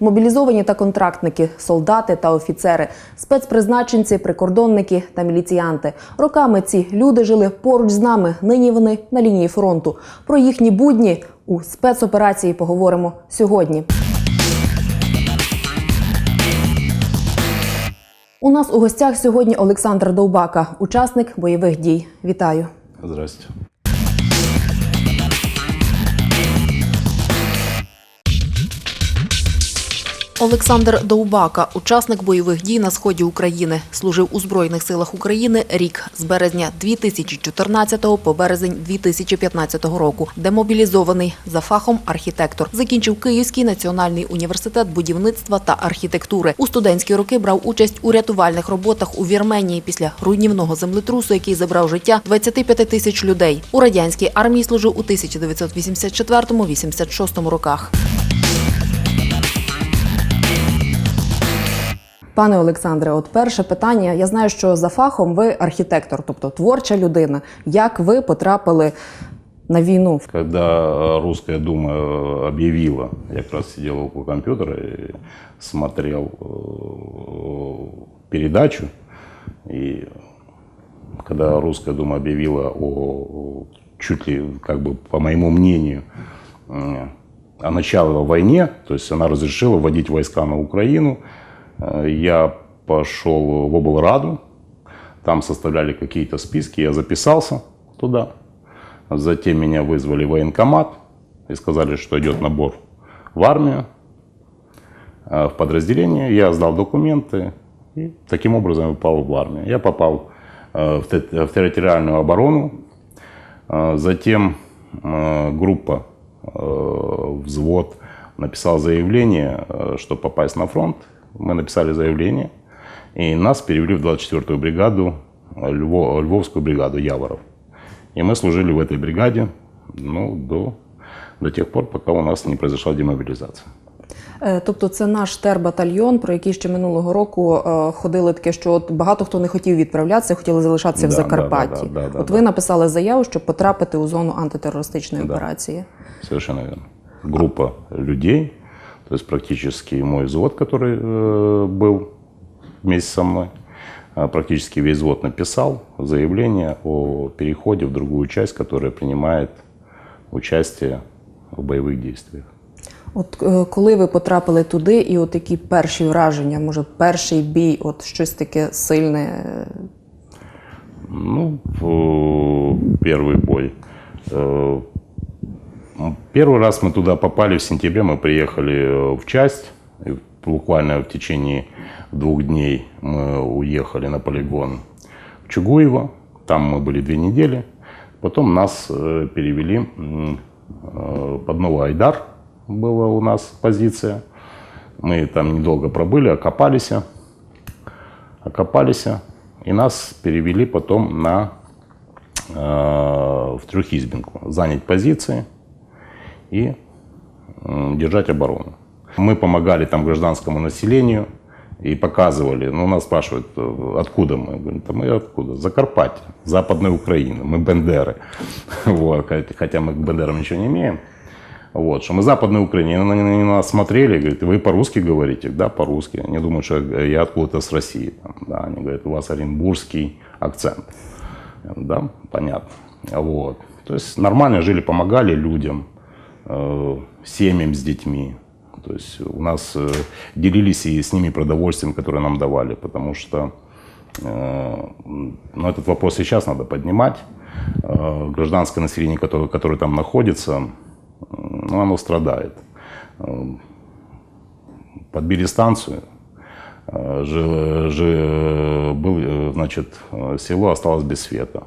Мобілізовані та контрактники, солдати та офіцери, спецпризначенці, прикордонники та міліціянти. Роками ці люди жили поруч з нами. Нині вони на лінії фронту. Про їхні будні у спецоперації поговоримо сьогодні. У нас у гостях сьогодні Олександр Довбака, учасник бойових дій. Вітаю. Здрасте. Олександр Довбака, учасник бойових дій на сході України, служив у Збройних силах України рік з березня 2014 по березень 2015 року. Демобілізований за фахом архітектор. Закінчив Київський національний університет будівництва та архітектури. У студентські роки брав участь у рятувальних роботах у Вірменії після руйнівного землетрусу, який забрав життя 25 тисяч людей. У радянській армії служив у 1984-86 роках. Пане Олександре, от перше питання. Я знаю, що за фахом ви архітектор, тобто творча людина. Як ви потрапили на війну? Когда Русская Дума объявила, я как раз сидел около компьютера и смотрел э, передачу, и когда Русская Дума объявила о, чуть ли, как бы, по моему мнению, э, о начале войне, то есть она разрешила вводить войска на Украину, э, я пошел в облраду, там составляли какие-то списки, я записался туда. Затем меня вызвали в военкомат и сказали, что идет набор в армию, э, в подразделение. Я сдал документы и таким образом попал в армию. Я попал э, в те- в территориальную оборону. Э, Затем э, группа, э, взвод написал заявление, э, чтобы попасть на фронт. Мы написали заявление, и нас перевели в 24-ю бригаду, э, Льво- Львовскую бригаду Яворов. И мы служили в этой бригаде ну, до, до тех пор, пока у нас не произошла демобилизация. Е, Тобто, це наш тербатальйон, про який ще минулого року е, ходили таке, що от багато хто не хотів відправлятися, хотіли залишатися в Да, Закарпатті. да, да, да, да, от да. ви написали заяву, щоб потрапити у зону антитерористичної Да. операції. Совершенно верно. Группа людей, то есть практически мой взвод, который э, был вместе со мной, э, практически весь взвод написал заявление о переходе в другую часть, которая принимает участие в боевых действиях. От е, коли ви потрапили туди, і от які перші враження, може, перший бій, от щось таке сильне. е, Ну, в- первый бой. Первый раз мы туда попали в сентябре, мы приехали э, в часть. Буквально в течение двух дней мы уехали на полигон в Чугуево. Там мы были две недели. Потом нас э, перевели э, под Новый Айдар. Была у нас позиция. Мы там недолго пробыли, окопались окопались, и нас перевели потом на, в Трехизбинку, занять позиции и держать оборону. Мы помогали там гражданскому населению и показывали, ну, нас спрашивают, э, откуда мы? Говорим, да мы откуда? Закарпатье, Западная Украина, мы бендеры. Вот, хотя мы к бендерам ничего не имеем. Вот, что мы Западной Украине, они на нас смотрели, говорят, вы по-русски говорите? Да, по-русски. Они думают, что я откуда-то с России. Там, да, они говорят, у вас оренбургский акцент. Да, понятно. Вот. То есть нормально жили, помогали людям, семьям с детьми. То есть у нас э, делились и с ними продовольствием, которое нам давали, потому что э, ну, этот вопрос сейчас надо поднимать. Э, Гражданское население, которое, которое там находится, ну, оно страдает. Э, Подбили станцию, э, жи- жи- был, э, значит, э, село осталось без света.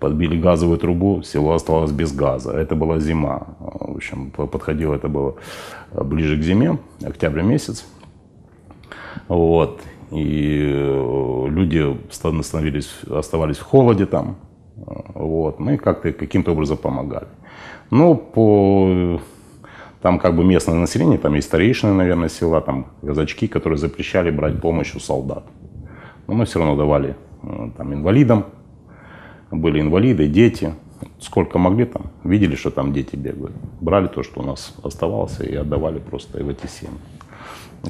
Подбили газовую трубу, село осталось без газа. Это была зима. Э, В общем, по- подходило это было э, ближе к зиме, октябрь месяц. Вот. И э, люди ста- становились, оставались в холоде там. Э, Вот. Мы как-то каким-то образом помогали. Ну, по там как бы местное население, там есть старейшины, наверное, села, там казачки, которые запрещали брать помощь у солдат. Но мы все равно давали э, там инвалидам, были инвалиды, дети, сколько могли там, видели, что там дети бегают. Брали то, что у нас оставалось, и отдавали просто в эти семьи.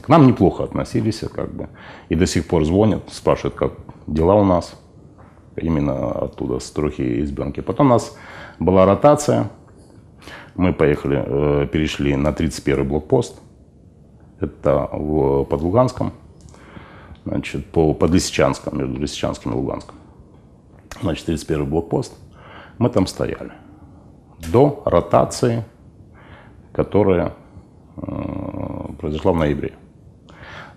К нам неплохо относились, как бы. И до сих пор звонят, спрашивают, как дела у нас. Именно оттуда, с Трухи и Избенки. Потом у нас была ротация. Мы поехали, э, перешли на 31-й блокпост. Это в, под Луганском. Значит, по, под Лисичанском, между Лисичанском и Луганском. Значит, 31-й блокпост. Мы там стояли. До ротации, которая э, произошла в ноябре.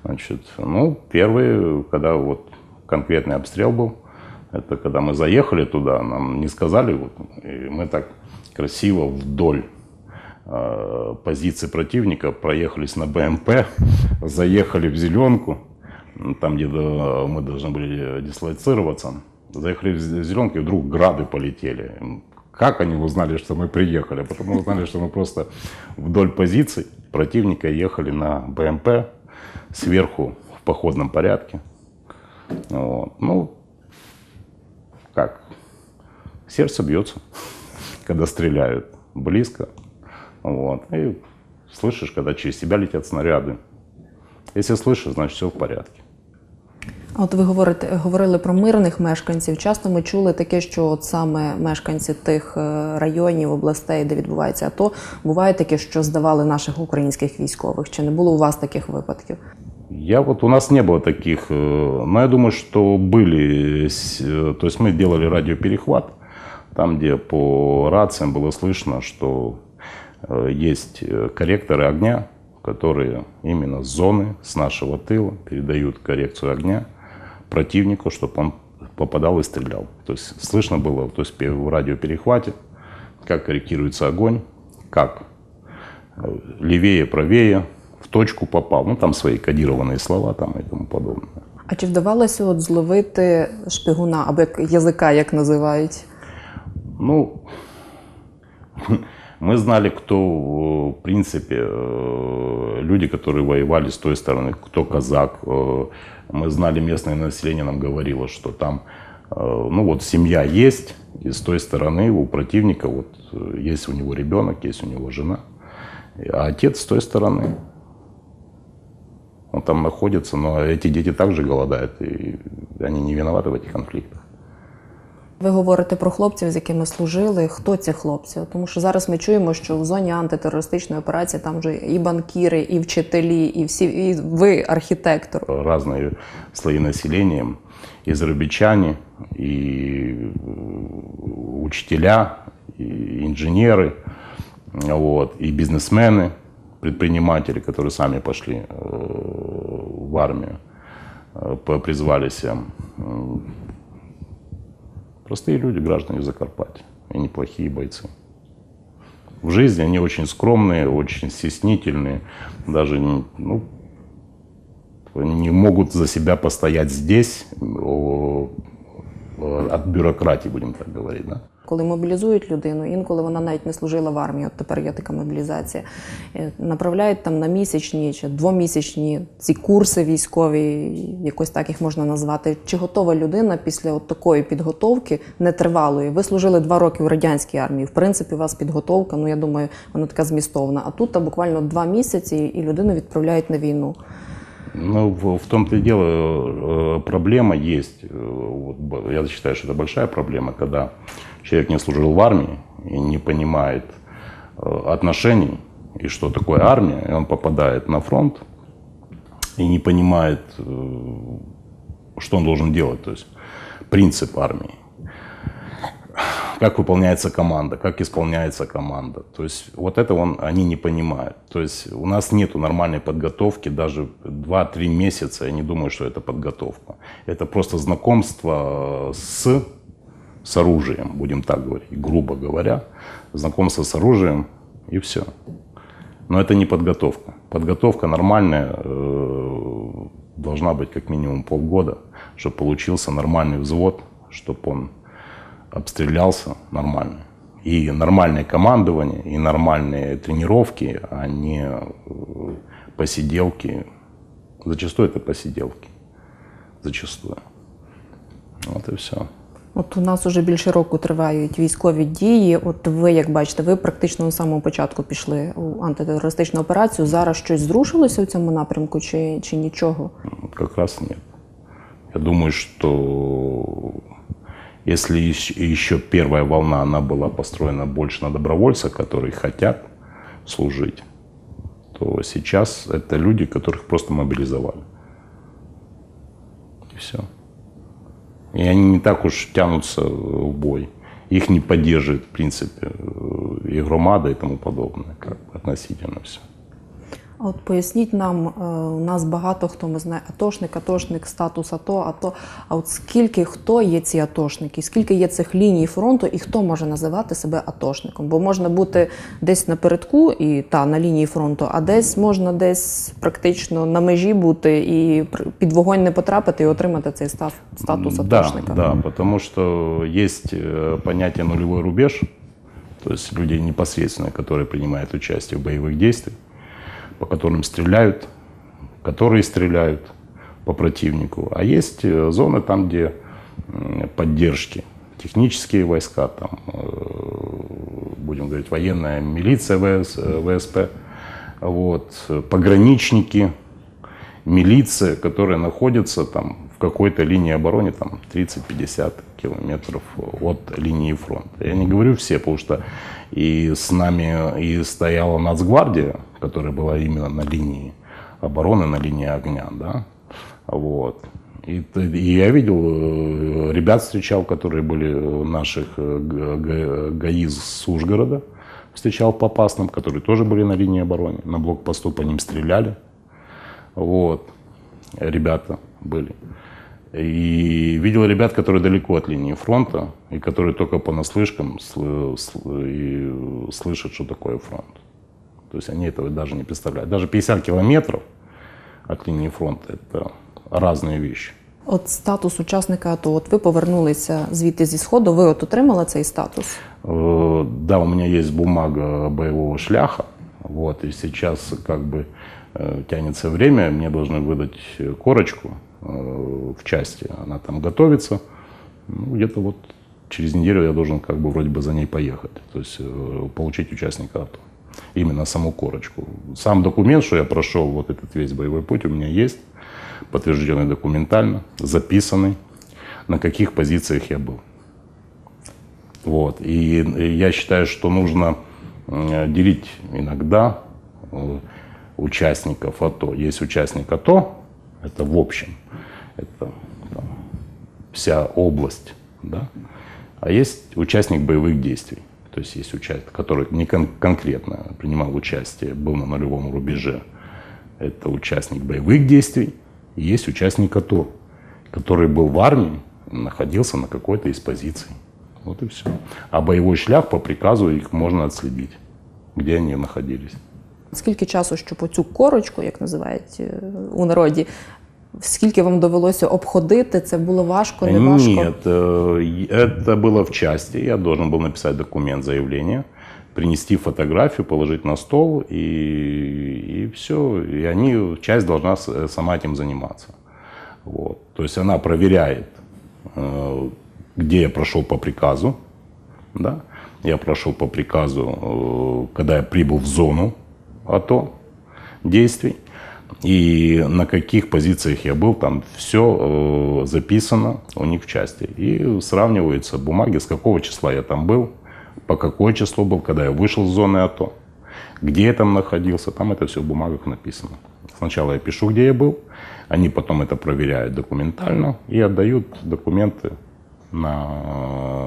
Значит, ну, первый, когда вот конкретный обстрел был, это когда мы заехали туда, нам не сказали, вот, и мы так красиво вдоль э, позиции противника проехались на БМП, заехали в зеленку, там, где э, мы должны были дислоцироваться, заехали в зеленку, и вдруг грады полетели. Как они узнали, что мы приехали? Потому что узнали, что мы просто вдоль позиций противника ехали на БМП сверху в походном порядке. Вот. Ну, как? Сердце бьется, когда стреляют близко. Вот. И слышишь, когда через тебя летят снаряды. Если слышишь, значит все в порядке. А От ви говорите, говорили про мирних мешканців. Часто ми чули таке, що от саме мешканці тих е, районів, областей, де відбувається АТО, буває таке, що здавали наших українських військових. Чи не було у вас таких випадків? Я вот у нас не было таких, э, но я думаю, что были, с- э, то есть мы делали радиоперехват, там, где по рациям было слышно, что э, есть э, корректоры огня, которые именно с зоны, с нашего тыла передают коррекцию огня противнику, чтобы он попадал и стрелял. То есть слышно было то есть, в радиоперехвате, как корректируется огонь, как э, левее, правее, в точку попал. Ну, там свои кодированные слова там и тому подобное. А чи вдавалося от зловити шпигуна або як язика, як називають? Ну, мы знали, кто, э, в принципе, э, люди, которые воевали с той стороны, кто казак. Э, Мы знали, местное население нам говорило, что там, ну вот, семья есть, и с той стороны у противника вот есть у него ребенок, есть у него жена, а отец с той стороны. Он там находится, но эти дети также голодают, и они не виноваты в этих конфликтах. Ви говорите про хлопців, з якими служили. Хто ці хлопці? Тому що зараз ми чуємо, що в зоні антитерористичної операції там вже і банкіри, і вчителі, і всі, і ви архітектор. разные слои населения, и зарубичане, и э, учителя, и инженеры, вот, и бизнесмены, предприниматели, которые сами пошли э, в армию, э, Простые люди, граждане Закарпатья, и неплохие бойцы. В жизни они очень скромные, очень стеснительные, даже ну, не могут за себя постоять здесь от бюрократии, будем так говорить. Да? Коли мобілізують людину, інколи вона навіть не служила в армії. От тепер є така мобілізація. Е, Направляють там на місячні чи двомісячні ці курси військові, якось так їх можна назвати. Чи готова людина після от такої підготовки нетривалої? Ви служили два роки в радянській армії. В принципі, у вас підготовка, ну я думаю, вона така змістовна. А тут та буквально два місяці, і людину відправляють на війну. Ну, в, в том-то и дело, э, проблема есть. Э, вот б- я считаю, что это большая проблема, когда человек не служил в армии и не понимает э, отношений и что такое армия, и он попадает на фронт и не понимает, э, что он должен делать, то есть принцип армии. как выполняется команда, как исполняется команда. То есть вот это он, они не понимают. То есть у нас нет нормальной подготовки, даже 2-3 месяца, я не думаю, что это подготовка. Это просто знакомство с, с оружием, будем так говорить, грубо говоря. Знакомство с оружием и все. Но это не подготовка. Подготовка нормальная э, должна быть как минимум полгода, чтобы получился нормальный взвод, чтобы он обстрелялся нормально. И нормальное командование, и нормальные тренировки, а не э, посиделки. Зачастую это посиделки. Зачастую. Вот и все. От у нас уже більше року тривають військові дії. От ви, як бачите, ви практично на самому початку пішли у антитерористичну операцію. Зараз щось зрушилося у цьому напрямку, чи, чи нічого? Как раз нет. Я думаю, что если ещ- еще первая волна, она была построена больше на добровольцах, которые хотят служить, то сейчас это люди, которых просто мобилизовали. И все. И они не так уж тянутся в бой. Их не поддерживает, в принципе, и громада и тому подобное, как бы относительно все. А От поясніть нам, е, у нас багато хто ми знає, атошник, атошник, статус АТО, АТО. А от скільки хто є ці атошники, скільки є цих ліній фронту, і хто може називати себе атошником? Бо можна бути десь напередку і та на лінії фронту, а десь можна десь практично на межі бути і пр- під вогонь не потрапити і отримати цей став, статус Да, атошника. да, потому что есть э, понятие нулевой рубеж, то есть люди непосредственно, которые принимают участие в боевых действиях, По которым стреляют, которые стреляют по противнику. А есть э, зоны там, где поддержки, технические войска, там, э, будем говорить, военная милиция, ВС, э, ВСП, вот, пограничники, милиция, которая находится там в какой-то линии обороны, там 30-50 километров от линии фронта. Я не говорю все, потому что и с нами и стояла Нацгвардия, которая была именно на линии обороны, на линии огня, да, вот. И, и я видел, э, ребят встречал, которые были наших э, г- г- ГАИ с Ужгорода, встречал по опасным, которые тоже были на линии обороны, на блокпосту по ним стреляли, вот, ребята были. И видел ребят, которые далеко от линии фронта, и которые только по наслышкам сл- сл- и слышат, что такое фронт. То есть они этого даже не представляют. Даже 50 километров от линии фронта – это разные вещи. От статус учасника АТО. От ви повернулися звідти зі сходу. Ви от отримали цей статус. Э, Да, у меня есть бумага боевого шляха, вот, и сейчас как бы э, тянется время, мне должны выдать э, корочку э, в части, она там готовится, ну, где-то вот через неделю я должен как бы вроде бы за ней поехать, то есть э, получить участника АТО. Именно саму корочку. Сам документ, что я прошел вот этот весь боевой путь, у меня есть, подтвержденный документально, записанный, на каких позициях я был. Вот. И я считаю, что нужно э, делить иногда э, участников АТО. Есть участник АТО, это в общем, это там, вся область, да? а есть участник боевых действий. То есть есть участник, который не кон- конкретно принимал участие, был на нулевом рубеже. Это участник боевых действий. И есть участник АТО, который был в армии, находился на какой-то из позиций. Вот и все. А боевой шлях по приказу их можно отследить, где они находились Скільки часу, щоб оцю корочку, як називають е, у народі, скільки вам довелося обходити? Це було важко, не важко? Нет, э, и- это было в части. Я должен был написать документ заявления, принести фотографию, положить на стол, и, и все. И они, часть должна с- сама этим заниматься. Вот. То есть она проверяет, э, где я прошел по приказу. Да? Я прошел по приказу, э, когда я прибыл в зону АТО действий. И на каких позициях я был, там все записано у них в части. И сравниваются бумаги, с какого числа я там был, по какое число был, когда я вышел с зоны АТО, где я там находился, там это все в бумагах написано. Сначала я пишу, где я был, они потом это проверяют документально и отдают документы на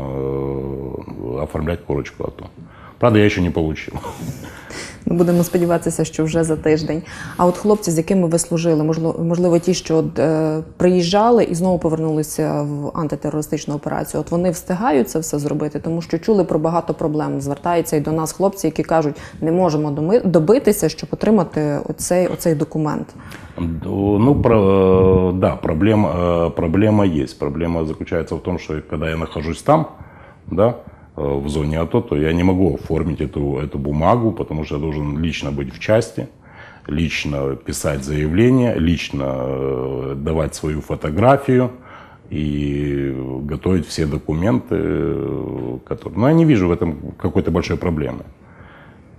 э, оформлять корочку АТО. Правда, я еще не получил. Ми будемо сподіватися, що вже за тиждень. А от хлопці, з якими ви служили, можливо, можливо ті, що от, е, приїжджали і знову повернулися в антитерористичну операцію. От вони встигають це все зробити, тому що чули про багато проблем. Звертаються і до нас хлопці, які кажуть, не можемо добитися, щоб отримати оцей, оцей документ. Ну, про, да, проблема, э, проблема есть. Проблема заключается в том, что когда я нахожусь там, да, в зоне АТО, то я не могу оформить эту, эту бумагу, потому что я должен лично быть в части, лично писать заявление, лично э, давать свою фотографию и готовить все документы, э, которые... Но я не вижу в этом какой-то большой проблемы.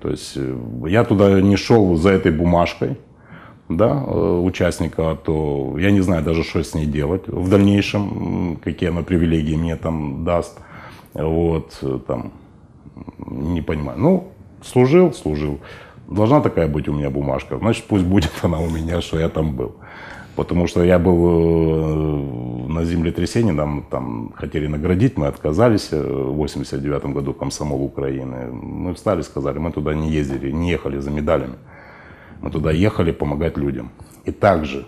То есть э, я туда не шел за этой бумажкой, да, э, участника, то я не знаю даже, что с ней делать в дальнейшем, какие она привилегии мне там даст. Вот, э, там, не понимаю. Ну, служил, служил. Должна такая быть у меня бумажка. Значит, пусть будет она у меня, что я там был. Потому что я был э, на землетрясении, нам там хотели наградить, мы отказались э, в 89 году, комсомол Украины. Мы встали, сказали, мы туда не ездили, не ехали за медалями. Мы туда ехали помогать людям. И также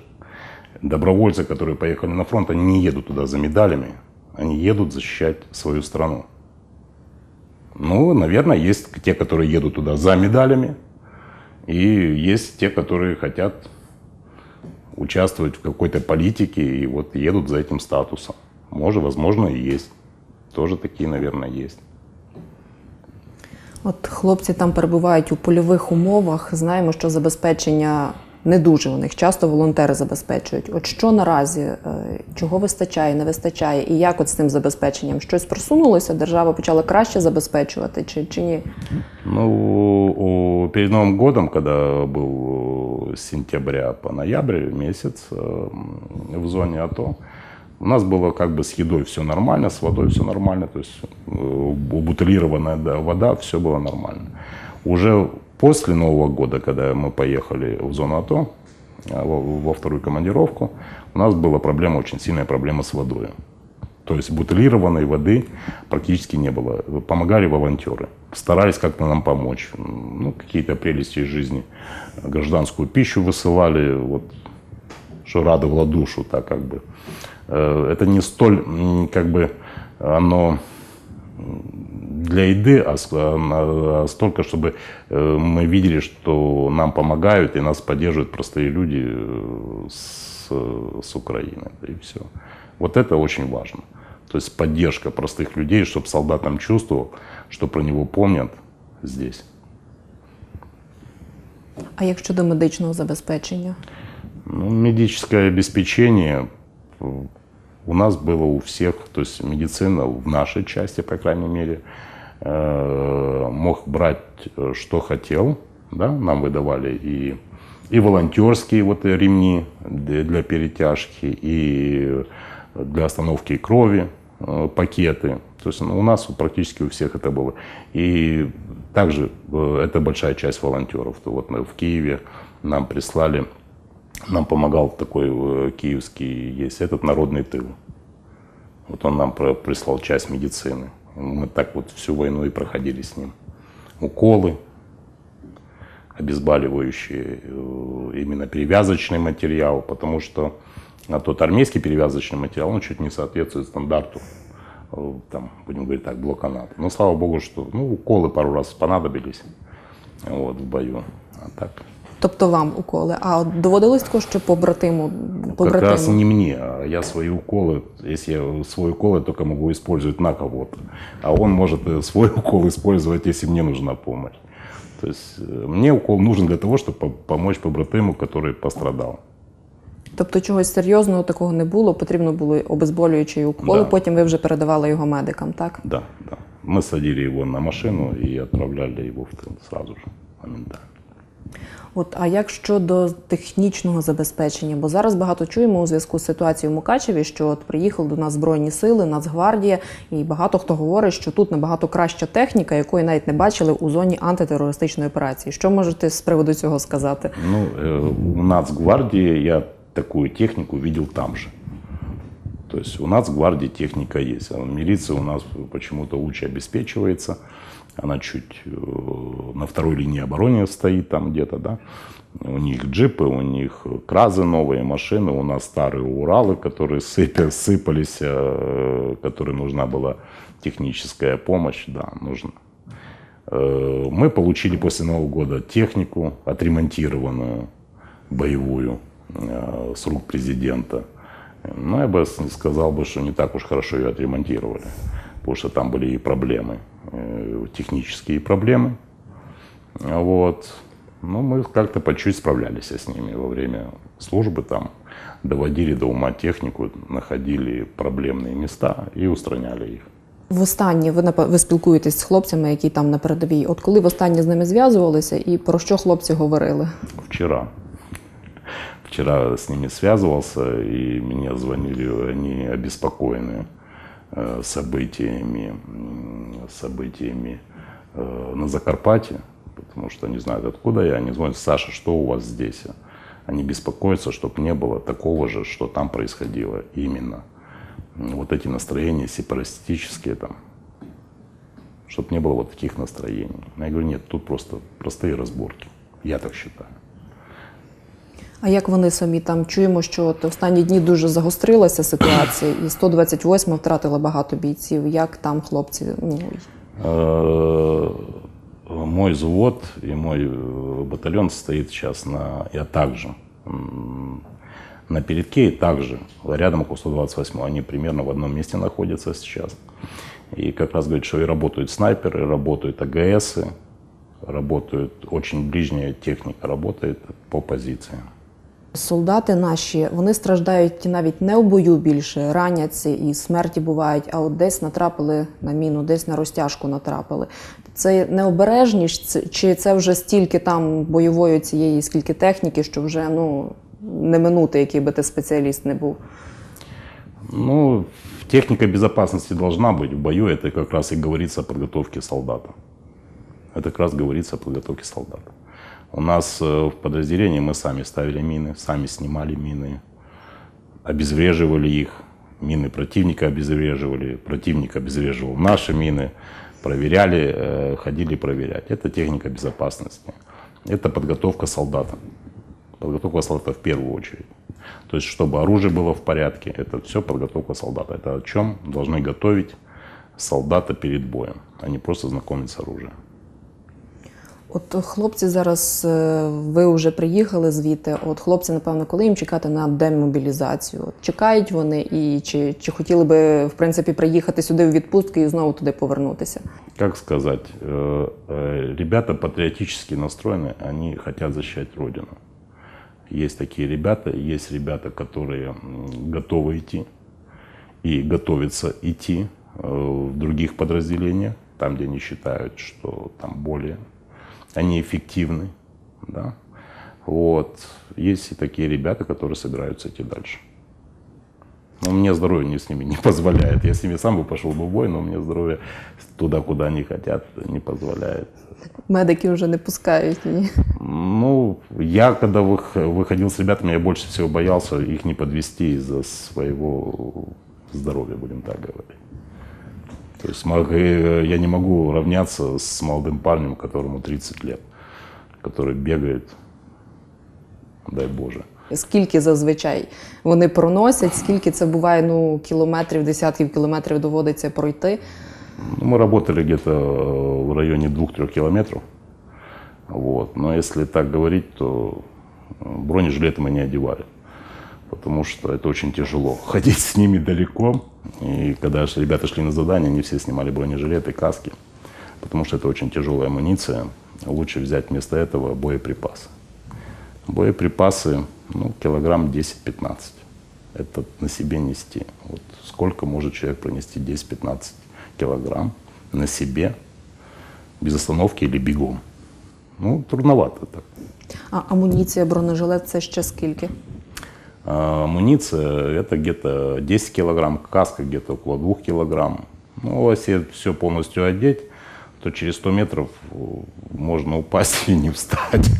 добровольцы, которые поехали на фронт, они не едут туда за медалями, они едут защищать свою страну. Ну, наверное, есть те, которые едут туда за медалями, и есть те, которые хотят участвовать в какой-то политике и вот едут за этим статусом. Может, возможно, и есть. Тоже такие, наверное, есть. От хлопці там перебувають у польових умовах. Знаємо, що забезпечення не дуже у них часто волонтери забезпечують. От що наразі, е, чого вистачає, не вистачає, і як от з цим забезпеченням? Щось просунулося? Держава почала краще забезпечувати чи, чи ні? Ну, у- перед Новым годом, когда был с сентября по ноябрь месяц э, в зоне АТО, у нас было как бы с едой все нормально, с водой все нормально, то есть э, бутылированная да, вода, все было нормально. Уже после Нового года, когда мы поехали в зону АТО, э, во, вторую командировку, у нас была проблема, очень сильная проблема с водой. То есть бутылированной воды практически не было. Помогали волонтеры. Старались как-то нам помочь. Ну, какие-то прелести из жизни. Гражданскую пищу высылали, вот, что радовало душу, так как бы. Э, Это не столь, как бы, оно для еды, а а на- а столько, чтобы э, мы видели, что нам помогают и нас поддерживают простые люди э, с, с Украины. И все. Вот это очень важно. То есть поддержка простых людей, чтобы солдат там чувствовал, что про него помнят здесь. А як щодо медичного забезпечення? Ну, медическое обеспечение у нас было у всех, то есть медицина в нашей части, по крайней мере, мог брать, э, что хотел, да, нам выдавали и, и волонтерские вот э, ремни для, перетяжки, и для остановки крови э, пакеты. То есть ну, у нас практически у всех это было. И также э, это большая часть волонтеров. То вот мы в Киеве нам прислали нам помогал такой э, киевский, есть этот народный тыл. Вот он нам прислал часть медицины. Мы так вот всю войну и проходили с ним. Уколы, обезболивающие, э, именно перевязочный материал, потому что а тот армейский перевязочный материал, он чуть не соответствует стандарту, э, там, будем говорить так, блоканат. Но слава богу, что ну, уколы пару раз понадобились вот, в бою. А так Тобто вам уколи. А от доводилось також, що побратиму, Как раз побратиму? не мне, а я свои уколы, если я свой укол, я только могу использовать на кого-то. А он может э, свой укол использовать, если мне нужна помощь. То есть э, мне укол нужен для того, чтобы помочь побратиму, который пострадал. Тобто чогось серйозного такого не було, потрібно було обезболюючі уколи, Да. потім ви вже передавали його медикам, так? Да, да. Мы садили его на машину и отправляли его в тыл сразу же, моментально. От, а як щодо технічного забезпечення? Бо зараз багато чуємо у зв'язку з ситуацією в Мукачеві, що от приїхали до нас Збройні сили, Нацгвардія, і багато хто говорить, що тут набагато краща техніка, якої навіть не бачили у зоні антитерористичної операції. Що можете з приводу цього сказати? Ну, э, у Нацгвардии я такую технику видел там же. То есть у Нацгвардии техника есть. А милиция у нас почему-то лучше обеспечивается. Она чуть э, на второй линии обороны стоит там где-то, да. У них джипы, у них кразы новые, машины. У нас старые Уралы, которые сыпя, сыпались, э, которым нужна была техническая помощь. Да, нужно. Э, Мы получили после Нового года технику, отремонтированную, боевую, с рук президента. Но я бы сказал бы, что не так уж хорошо ее отремонтировали, потому что там были и проблемы, технические проблемы. Вот. Ну, мы как-то по чуть справлялись с ними во время службы там. доводили до ума технику, находили проблемные места и устраняли их. Востаннє ви напе- ви спілкуєтесь з хлопцями, які там на передовій. От коли востаннє з ними зв'язувалися, і про що хлопці говорили? Вчера. Вчера с ними связывался, и мне звонили, они обеспокоены э, Событиями, м, событиями э, на Закарпатье, потому что они знают, откуда я. Они звонят, Саша, что у вас здесь? Они беспокоятся, чтобы не было такого же, что там происходило именно. Вот эти настроения сепаратистические там, чтобы не было вот таких настроений. Я говорю, нет, тут просто простые разборки. Я так считаю. А як вони самі там чуємо, що от останні дні дуже загострилася ситуація, і 128 втратила багато бійців. Як там хлопці? Ну Э, Мой взвод и мой э, батальон стоит сейчас на... Я также м, на передке и также рядом около 128 Они примерно в одном месте находятся сейчас. И как раз говорит, что и работают снайперы, работают АГСы, работают очень ближняя техника, работает по позициям. солдати наші вони страждають навіть не в бою більше, раняться і смерті бувають, а от десь натрапили на міну, десь на розтяжку натрапили. Це необережність, це- чи це вже стільки там бойової цієї, скільки техніки, що вже ну не минути, який би ти спеціаліст не був. Ну, техника безопасности должна быть в бою. Это как раз и говорится о подготовке солдата. Это как раз говорится о подготовке солдата. У нас э, в подразделении мы сами ставили мины, сами снимали мины, обезвреживали их. Мины противника обезвреживали, противник обезвреживал наши мины, проверяли, э, ходили проверять. Это техника безопасности. Это подготовка солдата. Подготовка солдата в первую очередь. То есть, чтобы оружие было в порядке, это все подготовка солдата. Это о чем должны готовить солдата перед боем, а не просто знакомить с оружием. От хлопці зараз е, ви вже приїхали звідти. От хлопці, напевно, коли їм чекати на демобілізацію? От чекають вони і чи, чи хотіли би в принципі приїхати сюди у відпустку і знову туди повернутися? Как сказать, э, э, ребята патриотически настроены, они хотят защищать Родину. Есть такие ребята, есть ребята, которые м, готовы идти и готовятся идти э, в других подразделениях, там, где они считают, что там более они эффективны, да. Вот. Есть и такие ребята, которые собираются идти дальше. Но мне здоровье не с ними не позволяет. Я с ними сам бы пошел бы в бой, но мне здоровье туда, куда они хотят, не позволяет. Медики вже не пускають. Ні. Ну, я когда вых- выходил с ребятами, я больше всего боялся их не подвести из-за своего здоровья, будем так говорить. То есть мог- э, я не могу равняться с молодым парнем, которому 30 лет, который бегает, дай Боже. Скільки зазвичай вони проносять, скільки це буває ну, кілометрів, десятків кілометрів доводиться пройти. Ну, мы работали где-то э, в районе 2-3 километров. Вот. Но если так говорить, то э, бронежилеты мы не одевали. Потому что это очень тяжело. Ходить с ними далеко. И когда ж ребята шли на задание, они все снимали бронежилеты, каски. Потому что это очень тяжелая амуниция. Лучше взять вместо этого боеприпасы. Боеприпасы, ну, килограмм 10-15. Это на себе нести. Вот сколько может человек пронести 10-15 килограмм на себе, без остановки или бегом. Ну, трудновато так. А амуніція, бронежилет це ще скільки? А амуниция это где-то 10 килограмм, каска где-то около 2 килограмм. Ну, если все полностью одеть, то через 100 метров э, можно упасть и не встать.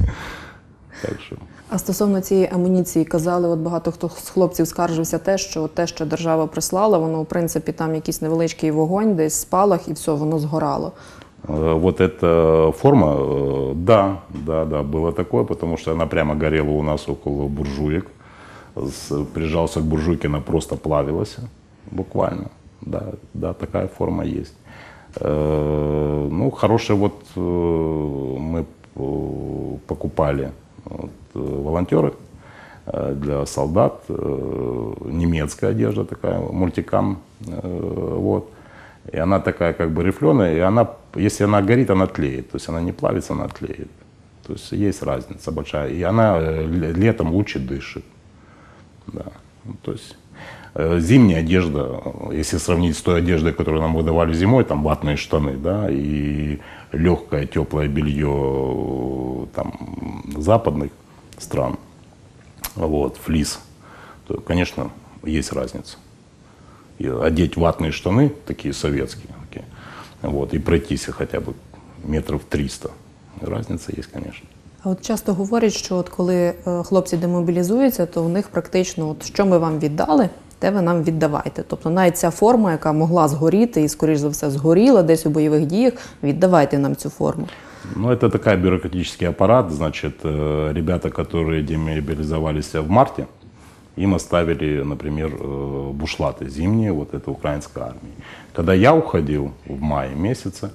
Так что А стосовно цієї амуніції казали, от багато хто з хлопців скаржився те, що те, що держава прислала, воно в принципі там якийсь невеличкий вогонь, десь спалах, і все, воно згорало. Э, Вот эта форма, э, да, да, да, было такое, потому что она прямо горела у нас около буржуек. Прижался к буржуйке, она просто плавилась, буквально. Да, да, такая форма есть. Э, Ну, хорошие вот э, мы э, покупали вот, волонтеры для солдат, немецкая одежда такая, мультикам, вот. И она такая как бы рифленая, и она, если она горит, она тлеет. То есть она не плавится, она тлеет. То есть есть разница большая. И она летом лучше дышит. Да. То есть э, зимняя одежда, если сравнить с той одеждой, которую нам выдавали зимой, там ватные штаны, да, и легкое теплое белье э, там западных стран, вот, флис, то, конечно, есть разница. И одеть ватные штаны, такие советские, такие, вот, и пройтись хотя бы метров 300. Разница есть, конечно. А от часто говорять, що от коли е, хлопці демобілізуються, то в них практично, от що ми вам віддали, те ви нам віддавайте. Тобто навіть ця форма, яка могла згоріти і, скоріш за все, згоріла десь у бойових діях, віддавайте нам цю форму. Ну, это такой бюрократический аппарат. Значит, э, ребята, которые демобилизовались в марте, им оставили, например, э, бушлаты зимние, вот это украинской армии. Когда я уходил в мае месяце,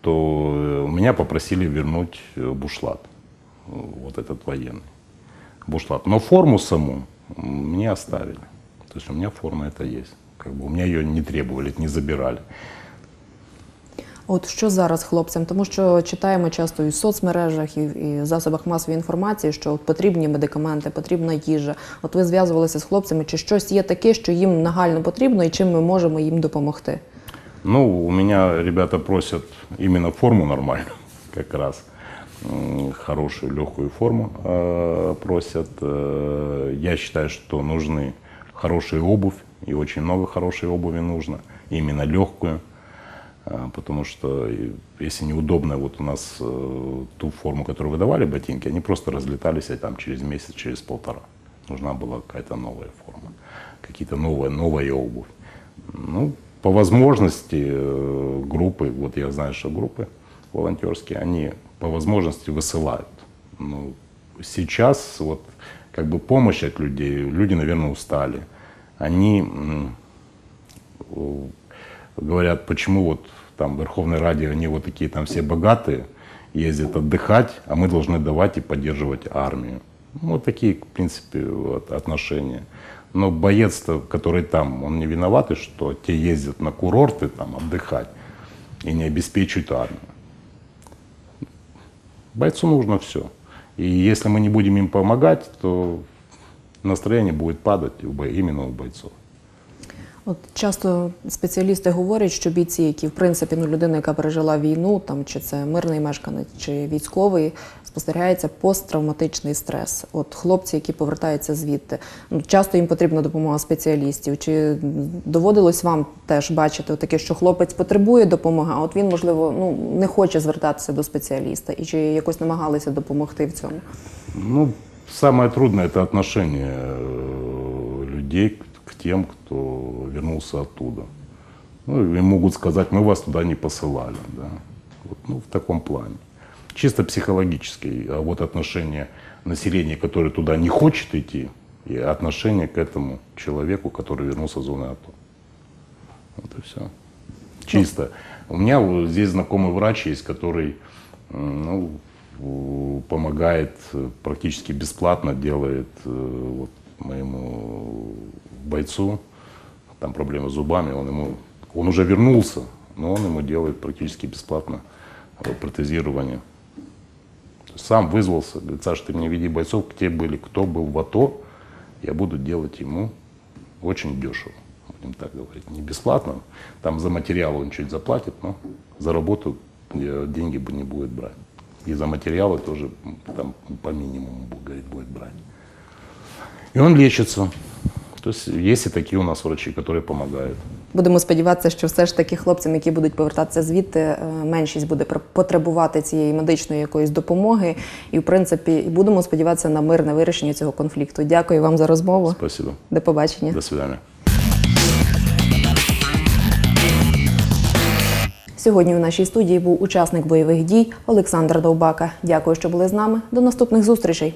то э, меня попросили вернуть э, бушлат, э, вот этот военный бушлат. Но форму саму м, мне оставили. То есть у меня форма это есть. Как бы у меня ее не требовали, не забирали. От що зараз хлопцям? Тому що читаємо часто і в соцмережах, і в і в засобах масової інформації, що от потрібні медикаменти, потрібна їжа. От ви зв'язувалися з хлопцями, чи щось є таке, що їм нагально потрібно, і чим ми можемо їм допомогти? Ну, у меня ребята просят именно форму нормальную, как раз. М, Хорошую, легкую форму э, просят. Э, Я считаю, что нужны хорошая обувь, и очень много хорошей обуви нужно, именно легкую. А, Потому что если неудобно, вот у нас э, ту форму, которую выдавали ботинки, они просто разлетались а там через месяц, через полтора. Нужна была какая-то новая форма, какие-то новая, новая обувь. Ну, по возможности э, группы, вот я знаю, что группы волонтерские, они по возможности высылают. Ну, сейчас вот как бы помощь от людей, люди, наверное, устали. Они говорят, почему вот там Верховной Раде они вот такие там все богатые, ездят отдыхать, а мы должны давать и поддерживать армию. Ну, вот такие, в принципе, вот отношения. Но боец-то, который там, он не виноват, что те ездят на курорты там отдыхать и не обеспечивают армию. Бойцу нужно все. И если мы не будем им помогать, то настроение будет падать именно у бойцов. От часто спеціалісти говорять, що бійці, які в принципі ну людина, яка пережила війну, там чи це мирний мешканець, чи військовий, спостерігається посттравматичний стрес. От хлопці, які повертаються звідти, ну часто їм потрібна допомога спеціалістів. Чи доводилось вам теж бачити таке, що хлопець потребує допомоги, а от він, можливо, ну не хоче звертатися до спеціаліста, і чи якось намагалися допомогти в цьому? Ну, самое трудное это отношение э, людей к тем, кто вернулся оттуда. Ну, им могут сказать, мы вас туда не посылали. Да? Вот, ну, в таком плане. Чисто психологически. А вот отношение населения, которое туда не хочет идти, и отношение к этому человеку, который вернулся с зоны АТО. Вот и все. Чисто. У меня здесь знакомый врач есть, который ну, помогает э, практически бесплатно, делает э, вот, моему бойцу, там проблемы с зубами, он ему, он уже вернулся, но он ему делает практически бесплатно э, протезирование. Сам вызвался, говорит, Саша, ты мне веди бойцов, где были, кто был в АТО, я буду делать ему очень дешево, будем так говорить. Не бесплатно, там за материал он чуть заплатит, но за работу э, деньги бы не будет брать. И за материалы тоже там по минимуму, говорит, будет брать. И он лечится. То есть есть и такие у нас врачи, которые помогают. Будемо сподіватися, що все ж таки хлопцям, які будуть повертатися звідти, е, меншість буде потребувати цієї медичної якоїсь допомоги. І в принципі, і будемо сподіватися на мирне вирішення цього конфлікту. Дякую вам за розмову. Спасибо. До побачення. До свидания. Сьогодні у нашій студії був учасник бойових дій Олександр Довбака. Дякую, що були з нами. До наступних зустрічей.